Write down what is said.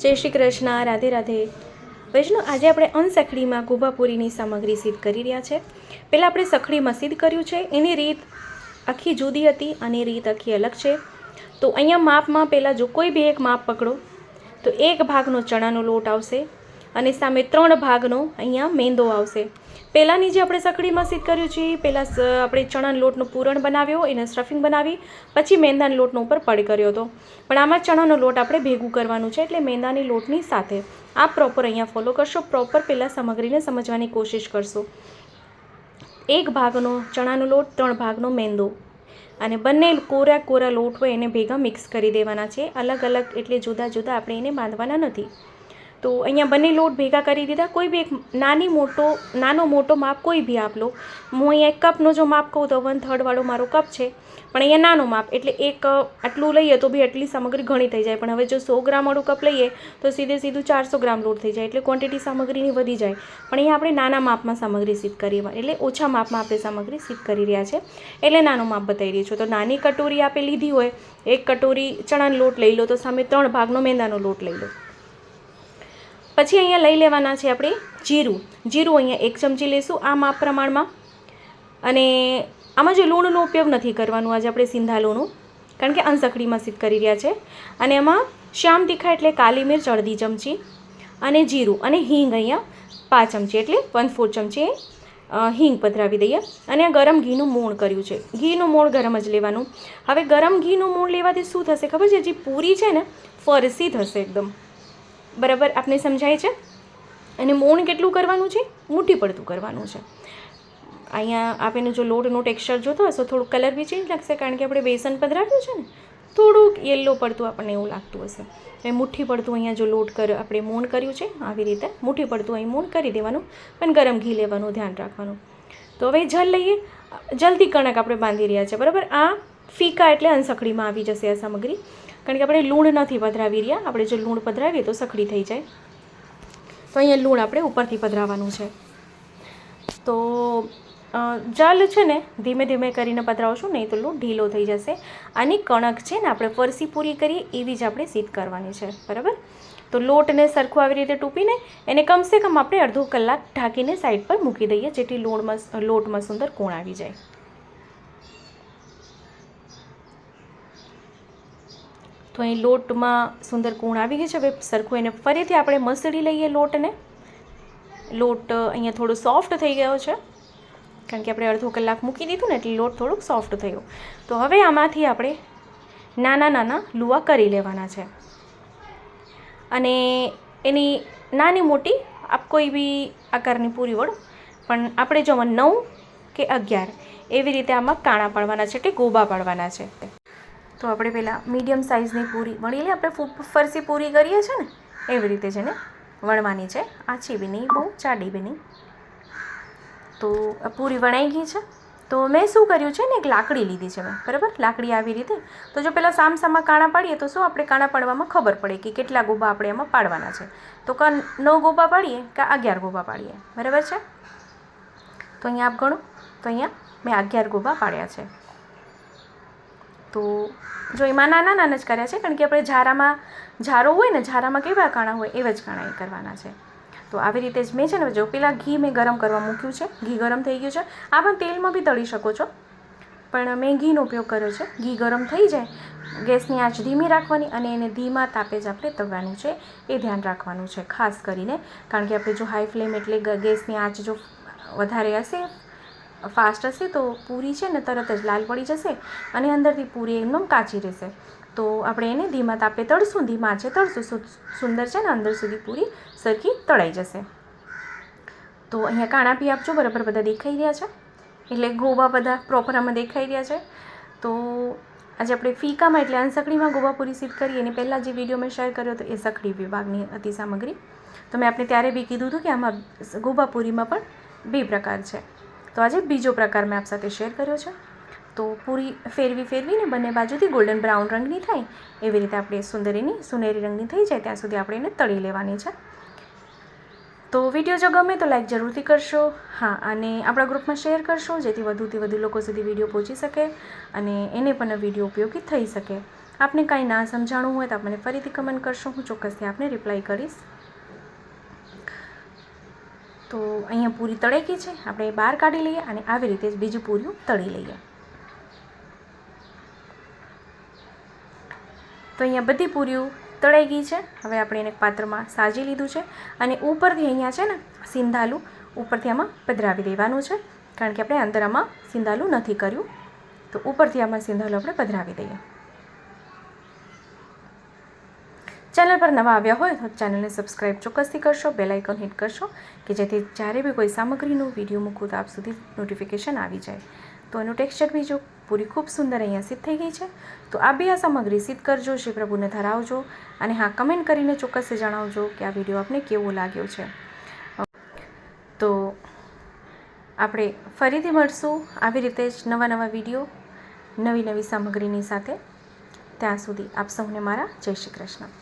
જય શ્રી કૃષ્ણ, રાધે રાધે. વૈષ્ણવ, આજે આપણે અનસખડીમાં કુભાપુરીની સામગ્રી સિદ્ધ કરી રહ્યા છે. પહેલાં આપણે સખડીમાં સિદ્ધ કર્યું છે. એની રીત આખી જુદી હતી, અને રીત આખી અલગ છે. તો અહીંયા માપમાં પહેલાં જો કોઈ બી એક માપ પકડો, તો એક ભાગનો ચણાનો લોટ આવશે. અને સામે ત્રણ ભાગનો અહીંયા મેંદો આવશે. પહેલાંની જે આપણે સખડીમાં સિદ્ધ કર્યું છે પહેલાં આપણે ચણાના લોટનું પૂરણ બનાવ્યો, એને સ્ટફિંગ બનાવી, પછી મેંદાના લોટનો ઉપર પડ કર્યો હતો. પણ આમાં ચણાનો લોટ આપણે ભેગું કરવાનું છે, એટલે મેંદાની લોટની સાથે. આ પ્રોપર અહીંયા ફોલો કરશો પ્રોપર પહેલાં સામગ્રીને સમજવાની કોશિશ કરશો. એક ભાગનો ચણાનો લોટ, ત્રણ ભાગનો મેંદો. અને બંને કોરા કોરા લોટ હોય એને ભેગા મિક્સ કરી દેવાના છે અલગ અલગ એટલે જુદા જુદા આપણે એને બાંધવાના નથી. તો અહીંયા બંને લોટ ભેગા કરી દીધા. કોઈ બી એક નાની મોટો, નાનો મોટો માપ કોઈ બી આપ લો. હું અહીંયા એક કપનો જો માપ કહું તો વન થર્ડવાળો મારો કપ છે. પણ અહીંયા નાનો માપ, એટલે એક આટલું લઈએ તો બી આટલી સામગ્રી ઘણી થઈ જાય. પણ હવે જો સો ગ્રામવાળું કપ લઈએ તો સીધે સીધું ચારસો ગ્રામ લોટ થઈ જાય. એટલે ક્વોન્ટિટી સામગ્રીની વધી જાય. પણ અહીંયા આપણે નાના માપમાં સામગ્રી સિદ્ધ કરી એટલે ઓછા માપમાં આપણે સામગ્રી સિદ્ધ કરી રહ્યા છે. એટલે નાનો માપ બતાવી રહી છું. તો નાની કટોરી આપે લીધી હોય, એક કટોરી ચણાનો લોટ લઈ લો, તો સામે ત્રણ ભાગનો મેંદાનો લોટ લઈ લો. પછી અહીંયા લઈ લેવાના છે આપણે જીરું. જીરું અહીંયા એક ચમચી લઈશું આ માપ પ્રમાણમાં. અને આમાં જે લૂણનો ઉપયોગ નથી કરવાનો, આજે આપણે સિંધા લૂણું, કારણ કે અનસકડીમાં સિદ્ધ કરી રહ્યા છે. અને એમાં શ્યામ તીખા એટલે કાલી મિર્ચ, અડધી ચમચી અને જીરું અને હિંગ અહીંયા પાંચ ચમચી એટલે વન ફોર ચમચી હિંગ પધરાવી દઈએ. અને આ ગરમ ઘીનું મૂળ કર્યું છે. ઘીનું મૂળ ગરમ જ લેવાનું. હવે ગરમ ઘીનું મૂળ લેવાથી શું થશે ખબર છે? જે પૂરી છે ને, ફરસી થશે એકદમ. બરાબર આપને સમજાય છે? અને મોણ કેટલું કરવાનું છે? મુઠ્ઠી પડતું કરવાનું છે. અહીંયા આપેને જો લોટનો ટેક્સચર જોતો હશે, થોડુંક કલર બી ચેન્જ લાગશે, કારણ કે આપણે બેસન પધરાવ્યું છે ને, થોડુંક યલો પડતું આપણને એવું લાગતું હશે. એ મુઠ્ઠી પડતું અહીંયા જો લોટ કર, આપણે મોણ કર્યું છે, આવી રીતે મુઠ્ઠી પડતું અહીં મોણ કરી દેવાનું પણ ગરમ ઘી લેવાનું, ધ્યાન રાખવાનું. તો હવે જલ લઈએ. જલ્દી કણક આપણે બાંધી રહ્યા છે, બરાબર? આ ફીકા એટલે અનસખડીમાં આવી જશે આ સામગ્રી. કારણ કે આપણે લૂણ નથી પધરાવી રહ્યા. આપણે જો લૂણ પધરાવીએ તો સખડી થઈ જાય. તો અહીંયા લૂણ આપણે ઉપરથી પધરાવવાનું છે. તો જાલ છે ને, ધીમે ધીમે કરીને પધરાવશું, નહીં તો લૂણ ઢીલો થઈ જશે. આની કણક છે ને, આપણે ફરસી પૂરી કરીએ, એવી જ આપણે સીધ કરવાની છે. બરાબર? તો લોટને સરખું આવી રીતે ટૂપીને, એને કમસે કમ આપણે અડધો કલાક ઢાંકીને સાઈડ પર મૂકી દઈએ, જેથી લૂણમાં, લોટમાં સુંદર કોણ આવી જાય. તો અહીં લોટમાં સુંદર કૂણ આવી ગઈ છે. હવે સરખું એને ફરીથી આપણે મસળી લઈએ લોટને. લોટ અહીંયા થોડો સોફ્ટ થઈ ગયો છે. કારણ કે આપણે અડધો કલાક મૂકી દીધું ને એટલે લોટ થોડોક સોફ્ટ થયો. તો હવે આમાંથી આપણે નાના નાના લુવા કરી લેવાના છે. અને એની નાની મોટી આપ કોઈ બી આકારની પૂરી વળો પણ આપણે જો નવ કે અગિયાર એવી રીતે આમાં કાણા પાડવાના છે કે ગોબા પાડવાના છે. તો આપણે પહેલાં મીડિયમ સાઇઝની પૂરી વણી લઈએ. આપણે ફરસી પૂરી કરીએ છીએ ને, એવી રીતે છે વણવાની છે. આછી બી નહીં, બહુ જાડી બી નહીં. તો પૂરી વણાઈ ગઈ છે. તો મેં શું કર્યું છે ને, એક લાકડી લીધી છે મેં, બરાબર? લાકડી આવી રીતે. તો જો પહેલાં સામસામાં કાણા પાડીએ, તો શું આપણે કાણા પાડવામાં ખબર પડે કે કેટલા ગોબા આપણે એમાં પાડવાના છે. તો કા નવ ગોબા પાડીએ કે અગિયાર ગોબા પાડીએ, બરાબર છે? તો અહીંયા આપ ગણો. તો અહીંયા મેં અગિયાર ગોબા પાડ્યા છે. તો જો એમાં નાના નાના જ કર્યા છે, કારણ કે આપણે ઝારામાં ઝારો હોય ને, ઝારામાં કેવા કાણા હોય એવા જ કાણા એ કરવાના છે. તો આવી રીતે જ મેં છે ને, જો પેલા ઘી મેં ગરમ કરવા મૂક્યું છે, ઘી ગરમ થઈ ગયું છે. આ પણ તેલમાં બી તળી શકો છો, પણ મેં ઘીનો ઉપયોગ કર્યો છે. ઘી ગરમ થઈ જાય, ગેસની આંચ ધીમી રાખવાની અને એને ધીમા તાપે જ આપણે તળવાનું છે, એ ધ્યાન રાખવાનું છે, ખાસ કરીને. કારણ કે આપણે જો હાઈ ફ્લેમ એટલે ગેસની આંચ જો વધારે હશે ફાસ્ટ હશે તો પૂરી છે ને તરત જ લાલ પડી જશે અને અંદરથી પૂરી એકદમ કાચી રહેશે. તો આપણે એને ધીમા તાપે તળશું, ધીમા આંચે તળશું સુંદર છે ને અંદર સુધી પૂરી સરખી તળાઈ જશે. તો અહીંયા કાણા પી આપજો, બરાબર બધા દેખાઈ રહ્યા છે? એટલે ગોવા બધા પ્રોપર આમાં દેખાઈ રહ્યા છે. તો આજે આપણે ફીકામાં એટલે અનસકડીમાં ગોવા પૂરી સિદ્ધ કરી એની પહેલાં જે વીડિયો મેં શેર કર્યો હતો એ સખડી વિભાગની હતી સામગ્રી તો મેં આપણે ત્યારે બી કીધું હતું કે આમાં ગોવા પૂરીમાં પણ બે પ્રકાર છે. તો આજે બીજો પ્રકાર મેં આપ સાથે શેર કર્યો છે. તો પૂરી ફેરવી ફેરવીને બંને બાજુથી ગોલ્ડન બ્રાઉન રંગની થાય એવી રીતે આપણે સુંદરીની સુનેરી રંગની થઈ જાય, ત્યાં સુધી આપણે એને તળી લેવાની છે. તો વીડિયો જો ગમે તો લાઈક જરૂરથી કરશો. હા, અને આપણા ગ્રુપમાં શેર કરશો, જેથી વધુથી વધુ લોકો સુધી વીડિયો પહોંચી શકે અને એને પણ વીડિયો ઉપયોગી થઈ શકે. આપને કાંઈ ના સમજાણું હોય તો આપણને ફરીથી કમેન્ટ કરશો, હું ચોક્કસથી આપને રિપ્લાય કરીશ. તો અહીંયા પૂરી તળેકી છે. આપણે બહાર કાઢી લઈએ અને આવી રીતે જ બીજી પૂરીઓ તળી લઈએ. તો અહીંયા બધી પૂરીઓ તળાઈ ગઈ છે. હવે આપણે એને પાત્રમાં સાજી લીધું છે અને ઉપરથી અહીંયા છે ને સિંધાલું ઉપરથી આમાં પધરાવી દેવાનું છે. કારણ કે આપણે અંદર આમાં સિંધાલું નથી કર્યું. તો ઉપરથી આમાં સિંધાલું આપણે પધરાવી દઈએ. ચેનલ પર નવા આવ્યા હોય તો ચેનલને સબસ્ક્રાઈબ ચોક્કસથી કરશો, બેલ આઇકોન હિટ કરશો, કે જેથી જ્યારે બી કોઈ સામગ્રીનું વીડિયો મૂકું તો આપ સુધી નોટિફિકેશન આવી જાય. તો એનું ટેક્સચર બી જો પૂરી ખૂબ સુંદર અહીંયા સિદ્ધ થઈ ગઈ છે. તો આ બી આ સામગ્રી સિદ્ધ કરજો, શ્રી પ્રભુને ધરાવજો અને હા કમેન્ટ કરીને ચોક્કસ જણાવજો કે આ વીડિયો આપને કેવો લાગ્યો છે. તો આપણે ફરીથી મળશું આવી રીતે જ નવા નવા વીડિયો, નવી નવી સામગ્રીની સાથે. ત્યાં સુધી આપ સૌને મારા જય શ્રી કૃષ્ણ.